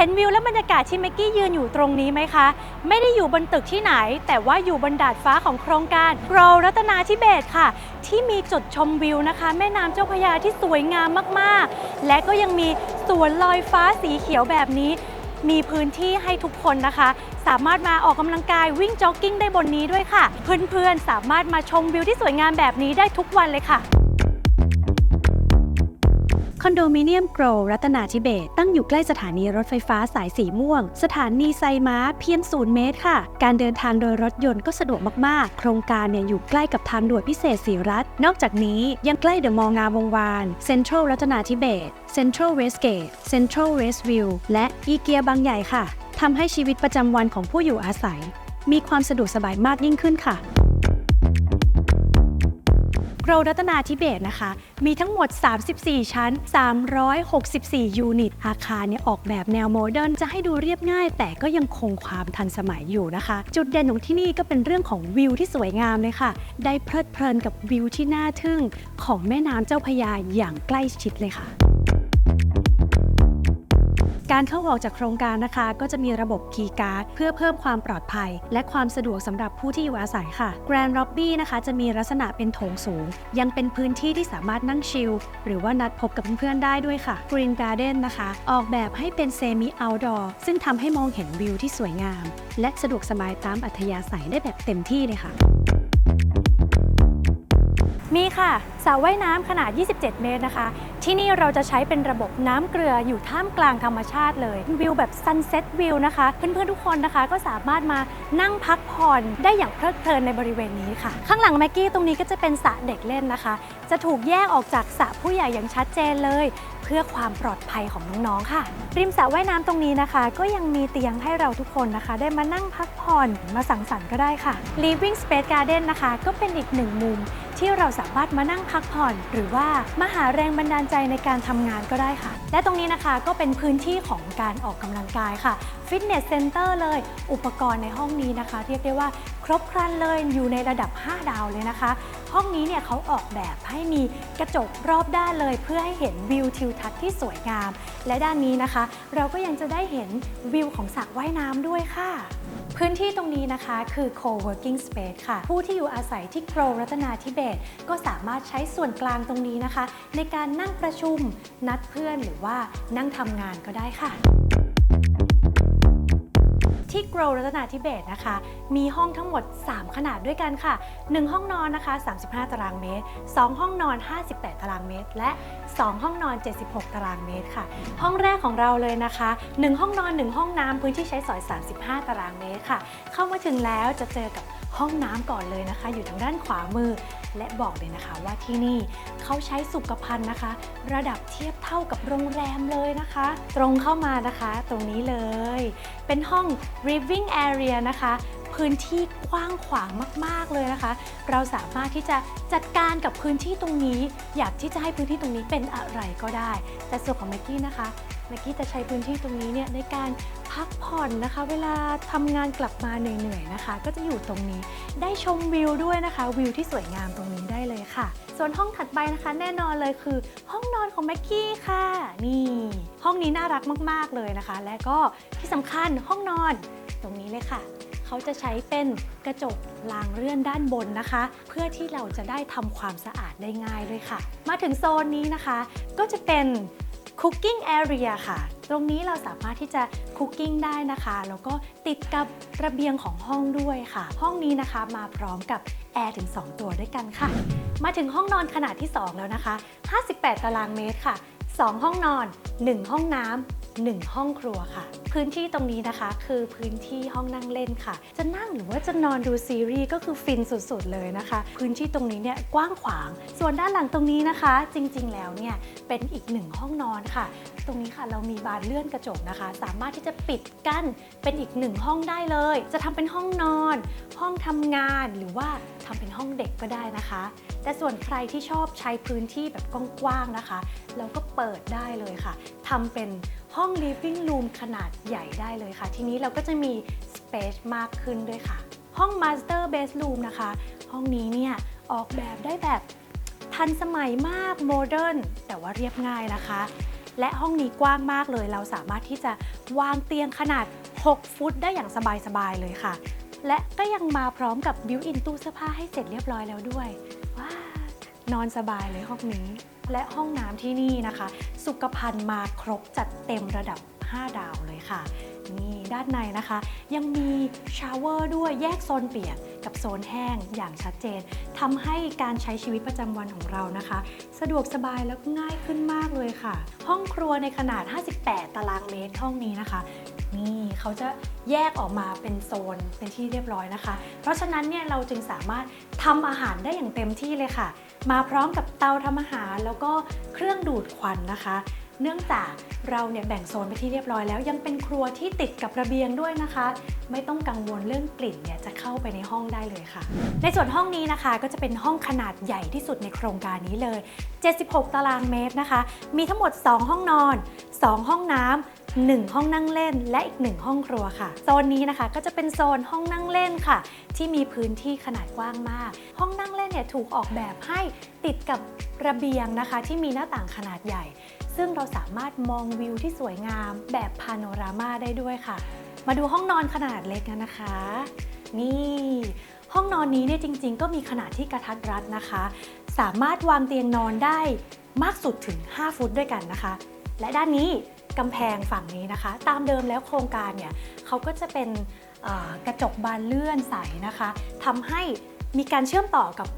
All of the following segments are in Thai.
เห็นวิวและบรรยากาศที่เมกกี้ยืนอยู่ตรงนี้ไหมคะ ไม่ได้อยู่บนตึกที่ไหน แต่ว่าอยู่บนดาดฟ้าของโครงการโกรรัตนาธิเบศค่ะ ที่มีจุดชมวิวนะคะ แม่น้ำเจ้าพระยาที่สวยงามมากๆ และก็ยังมีสวนลอยฟ้าสีเขียวแบบนี้ มีพื้นที่ให้ทุกคนนะคะ สามารถมาออกกำลังกายวิ่งจ็อกกิ้งได้บนนี้ด้วยค่ะ เพื่อนๆสามารถมาชมวิวที่สวยงามแบบนี้ได้ทุกวันเลยค่ะ คอนโดมิเนียมโกรรัตนาธิเบศตั้งอยู่ใกล้สถานีรถไฟฟ้าสายสีม่วง สถานีไซม้าเพียงศูนย์เมตรค่ะ การเดินทางโดยรถยนต์ก็สะดวกมากๆ โครงการเนี่ยอยู่ใกล้กับทางด่วนพิเศษสีรัฐ นอกจากนี้ยังใกล้เดอะมอลล์งามวงวานเซ็นทรัลรัตนาธิเบศเซ็นทรัลเวสเกตเซ็นทรัลเวสวิวและอีเกียบางใหญ่ค่ะทำให้ชีวิตประจำวันของผู้อยู่อาศัย มีความสะดวกสบายมากยิ่งขึ้นค่ะ โรรัตนาธิเบศนะคะ มีทั้งหมด 34 ชั้น 364 ยูนิต อาคารเนี่ยออกแบบแนวโมเดิร์นจะให้ดูเรียบง่าย แต่ก็ยังคงความทันสมัยอยู่นะคะ จุดเด่นของที่นี่ก็เป็นเรื่องของวิวที่สวยงามเลยค่ะ ได้เพลิดเพลินกับวิวที่น่าทึ่งของแม่น้ำเจ้าพยาอย่างใกล้ชิดเลยค่ะ การเข้าออกจากโครงการนะคะ ก็จะมีระบบคีย์การ์ดเพื่อเพิ่มความปลอดภัย และความสะดวกสำหรับผู้ที่อยู่อาศัยค่ะ Grand Lobby นะคะจะมีลักษณะเป็นโถงสูง ยังเป็นพื้นที่ที่สามารถนั่งชิลหรือว่านัดพบกับเพื่อนๆได้ด้วยค่ะ Green Garden นะคะ ออกแบบให้เป็นเซมิ outdoor ซึ่งทำให้มองเห็นวิวที่สวยงาม และสะดวกสบายตามอัธยาศัยได้แบบเต็มที่เลยค่ะ มีค่ะสระว่ายน้ำขนาด 27 เมตรนะคะ ที่นี่เราจะใช้เป็นระบบน้ำเกลืออยู่ท่ามกลางธรรมชาติเลย วิวแบบซันเซ็ตวิวนะคะ เพื่อนๆทุกคนนะคะก็สามารถมานั่งพักผ่อนได้อย่างเพลิดเพลินในบริเวณนี้ค่ะ ข้างหลังแม็กกี้ตรงนี้ก็จะเป็นสระเด็กเล่นนะคะ จะถูกแยกออกจากสระผู้ใหญ่อย่างชัดเจนเลย พื่อความปลอดภัยของน้องๆค่ะ ริมสระว่ายน้ำตรงนี้นะคะ ก็ยังมีเตียงให้เราทุกคนนะคะ ได้มานั่งพักผ่อนมาสังสรรค์ก็ได้ค่ะ Living Space Garden นะคะ ก็เป็นอีกหนึ่งมุมที่เราสามารถมานั่งพักผ่อน หรือว่ามาหาแรงบันดาลใจในการทำงานก็ได้ค่ะ และตรงนี้นะคะก็เป็นพื้นที่ของการออกกำลังกายค่ะฟิตเนสเซ็นเตอร์เลย อุปกรณ์ในห้องนี้นะคะ เรียกได้ว่าครบครันเลยอยู่ในระดับ 5 ดาวเลยนะคะห้องนี้เนี่ยเขาออกแบบให้มีกระจกรอบด้านเลยเพื่อให้เห็นวิวทิวทัศน์ที่สวยงาม และด้านนี้นะคะ เราก็ยังจะได้เห็นวิวของสระว่ายน้ำด้วยค่ะพื้นที่ตรงนี้นะคะคือ co-working space ค่ะ ผู้ที่อยู่อาศัยที่โกรรัตนาธิเบศก็สามารถใช้ส่วนกลางตรงนี้นะคะ ในการนั่งประชุมนัดเพื่อนหรือว่านั่งทำงานก็ได้ค่ะ ที่โกรรัตนาธิเบศนะคะ มีห้องทั้งหมด 3 ขนาดด้วยกันค่ะ 1 ห้องนอนนะคะ 35 ตารางเมตร 2 ห้องนอน 58 ตารางเมตร และ 2 ห้องนอน 76 ตารางเมตรค่ะ ห้องแรกของเราเลยนะคะ 1 ห้องนอน 1 ห้องน้ำพื้นที่ใช้สอย 35 ตารางเมตรค่ะ เข้ามาถึงแล้วจะเจอกับห้องน้ำก่อนเลยนะคะ อยู่ทางด้านขวามือ และบอกเลยนะคะว่าที่นี่เขาใช้สุขภัณฑ์นะคะ ระดับเทียบเท่ากับโรงแรมเลยนะคะ ตรงเข้ามานะคะตรงนี้เลย เป็นห้อง living area นะคะพื้นที่กว้างขวางมาก ๆ เลยนะคะ เราสามารถที่จะจัดการกับพื้นที่ตรงนี้ อยากที่จะให้พื้นที่ตรงนี้เป็นอะไรก็ได้ แต่ส่วนของแม็กกี้นะคะ แม็กกี้จะใช้พื้นที่ตรงนี้เนี่ยในการพักผ่อนนะคะ เวลาทำงานกลับมาเหนื่อยๆนะคะ ก็จะอยู่ตรงนี้ได้ชมวิวด้วยนะคะ วิวที่สวยงามตรงนี้ได้เลยค่ะ ส่วนห้องถัดไปนะคะ แน่นอนเลยคือ ห้องนอนของแม็กกี้ค่ะ นี่ ห้องนี้น่ารักมากๆเลยนะคะ และก็ที่สำคัญห้องนอนตรงนี้เลยค่ะเขาจะใช้เป็นกระจกรางเลื่อนด้านบนนะคะ เพื่อที่เราจะได้ทำความสะอาดได้ง่ายด้วยค่ะ มาถึงโซนนี้นะคะ ก็จะเป็น Cooking Area ค่ะ ตรงนี้เราสามารถที่จะคุกกิ้งได้นะคะ แล้วก็ติดกับระเบียงของห้องด้วยค่ะ ห้องนี้นะคะมาพร้อมกับแอร์ถึง 2 ตัวด้วยกันค่ะ มาถึงห้องนอนขนาดที่ 2 แล้วนะคะ 58 ตารางเมตรค่ะ 2 ห้องนอน 1 ห้องน้ำ 1ห้องครัวค่ะ พื้นที่ตรงนี้นะคะคือพื้นที่ห้องนั่งเล่นค่ะ จะนั่งหรือว่าจะนอนดูซีรีส์ก็คือฟินสุดๆเลยนะคะ พื้นที่ตรงนี้เนี่ยกว้างขวาง ส่วนด้านหลังตรงนี้นะคะ จริงๆแล้วเนี่ยเป็นอีกหนึ่งห้องนอนค่ะ ตรงนี้ค่ะเรามีบานเลื่อนกระจกนะคะ สามารถที่จะปิดกั้นเป็นอีกหนึ่งห้องได้เลย จะทำเป็นห้องนอน ห้องทำงานหรือว่าทำเป็นห้องเด็กก็ได้นะคะ แต่ส่วนใครที่ชอบใช้พื้นที่แบบกว้างๆนะคะ เราก็เปิดได้เลยค่ะทำเป็น ห้อง living room ขนาดใหญ่ได้เลยค่ะ ทีนี้เราก็จะมี space มากขึ้นด้วยค่ะ ห้อง master bedroom นะคะ ห้องนี้เนี่ยออกแบบได้แบบทันสมัยมากโมเดิร์นแต่ว่าเรียบง่ายนะคะ และห้องนี้กว้างมากเลย เราสามารถที่จะวางเตียงขนาด 6 ฟุตได้อย่างสบายๆเลยค่ะ และก็ยังมาพร้อมกับบิวอินตู้เสื้อผ้าให้เสร็จเรียบร้อยแล้วด้วย นอนสบายเลยห้องนี้ และห้องน้ำที่นี่นะคะ สุขภัณฑ์มาครบจัดเต็มระดับ 5 ดาวเลยค่ะ นี่ด้านในนะคะ ยังมีชาวเวอร์ด้วยแยกโซนเปียกกับโซนแห้งอย่างชัดเจนทำให้การใช้ชีวิตประจำวันของเรานะคะ สะดวกสบายแล้วก็ง่ายขึ้นมากเลยค่ะ ห้องครัวในขนาด 58 ตารางเมตรห้องนี้นะคะ นี่เขาจะแยกออกมาเป็นโซนเป็นที่เรียบร้อยนะคะ เพราะฉะนั้นเนี่ยเราจึงสามารถทำอาหารได้อย่างเต็มที่เลยค่ะ มาพร้อมกับเตาทำอาหารแล้วก็เครื่องดูดควันนะคะ เนื่องจากเราเนี่ยแบ่งโซนไปที่เรียบร้อยแล้ว ยังเป็นครัวที่ติดกับระเบียงด้วยนะคะ ไม่ต้องกังวลเรื่องกลิ่นเนี่ยจะเข้าไปในห้องได้เลยค่ะ ในส่วนห้องนี้นะคะก็จะเป็นห้องขนาดใหญ่ที่สุดในโครงการนี้เลย 76 ตารางเมตรนะคะ มีทั้งหมด 2 ห้องนอน 2 ห้องน้ำ 1 ห้องนั่งเล่น และอีก 1 ห้องครัวค่ะ โซนนี้นะคะก็จะเป็นโซนห้องนั่งเล่นค่ะ ที่มีพื้นที่ขนาดกว้างมาก ห้องนั่งเล่นเนี่ยถูกออกแบบให้ติดกับระเบียงนะคะ ที่มีหน้าต่างขนาดใหญ่ ซึ่งเราสามารถมองวิวที่สวยงามแบบพาโนรามาได้ด้วยค่ะ มาดูห้องนอนขนาดเล็กกันนะคะ นี่ห้องนอนนี้เนี่ยจริง ๆ ก็มีขนาดที่กระทัดรัดนะคะ สามารถวางเตียงนอนได้มากสุดถึง 5 ฟุตด้วยกันนะคะ และด้านนี้ กำแพงฝั่งนี้นะคะ ตามเดิมแล้วโครงการเนี่ยเขาก็จะเป็นกระจกบานเลื่อนใสนะคะทำให้มีการเชื่อมต่อกับ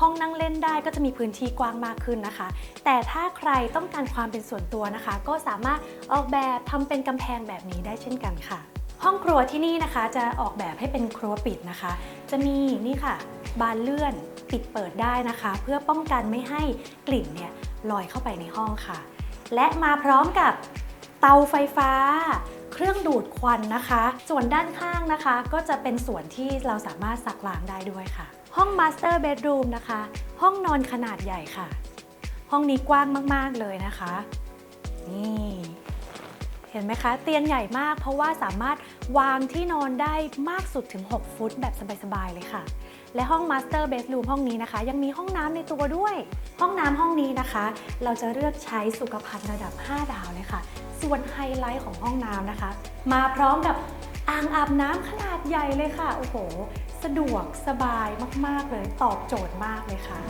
ห้องนั่งเล่นได้ก็จะมีพื้นที่กว้างมากขึ้นนะคะ แต่ถ้าใครต้องการความเป็นส่วนตัวนะคะ ก็สามารถออกแบบทำเป็นกำแพงแบบนี้ได้เช่นกันค่ะ ห้องครัวที่นี่นะคะจะออกแบบให้เป็นครัวปิดนะคะ จะมีนี่ค่ะ บานเลื่อนปิดเปิดได้นะคะ เพื่อป้องกันไม่ให้กลิ่นเนี่ยลอยเข้าไปในห้องค่ะ และมาพร้อมกับ เตาไฟฟ้า เครื่องดูดควันนะคะ ส่วนด้านข้างนะคะ ก็จะเป็นส่วนที่เราสามารถสักล้างได้ด้วยค่ะ ห้อง Master Bedroom นะคะ ห้องนอนขนาดใหญ่ค่ะ ห้องนี้กว้างมาก ๆ เลยนะคะ นี่เห็นไหมคะ เตียงใหญ่มากเพราะว่าสามารถวางที่นอนได้มากสุดถึง 6 ฟุตแบบสบาย ๆ เลยค่ะ และห้อง Master Bedroom ห้องนี้นะคะ ยังมีห้องน้ำในตัวด้วย ห้องน้ำห้องนี้นะคะ เราจะเลือกใช้สุขภัณฑ์ระดับ 5 ดาวเลยค่ะ ส่วนไฮไลท์ของห้องน้ำนะคะ มาพร้อมกับอ่างอาบน้ำขนาดใหญ่เลยค่ะ โอ้โห สะดวกสบายมาก ๆ เลย ตอบโจทย์มากเลยค่ะ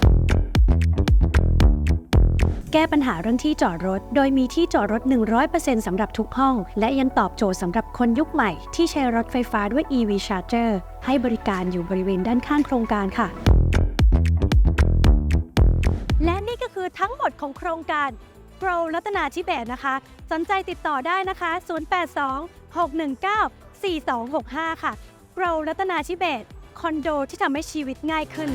แก้ปัญหาเรื่องที่จอดรถ โดยมีที่จอดรถ 100%สำหรับทุกห้อง และยังตอบโจทย์สำหรับคนยุคใหม่ ที่ใช้รถไฟฟ้าด้วย EV Charger ให้บริการอยู่บริเวณด้านข้างโครงการค่ะ และนี่ก็คือทั้งหมดของโครงการ Grow รัตนาชิเบศนะคะ สนใจติดต่อได้นะคะ 082 619 4265 ค่ะโปรรัตนาชิเบศคอนโดที่ทำให้ชีวิตง่ายขึ้น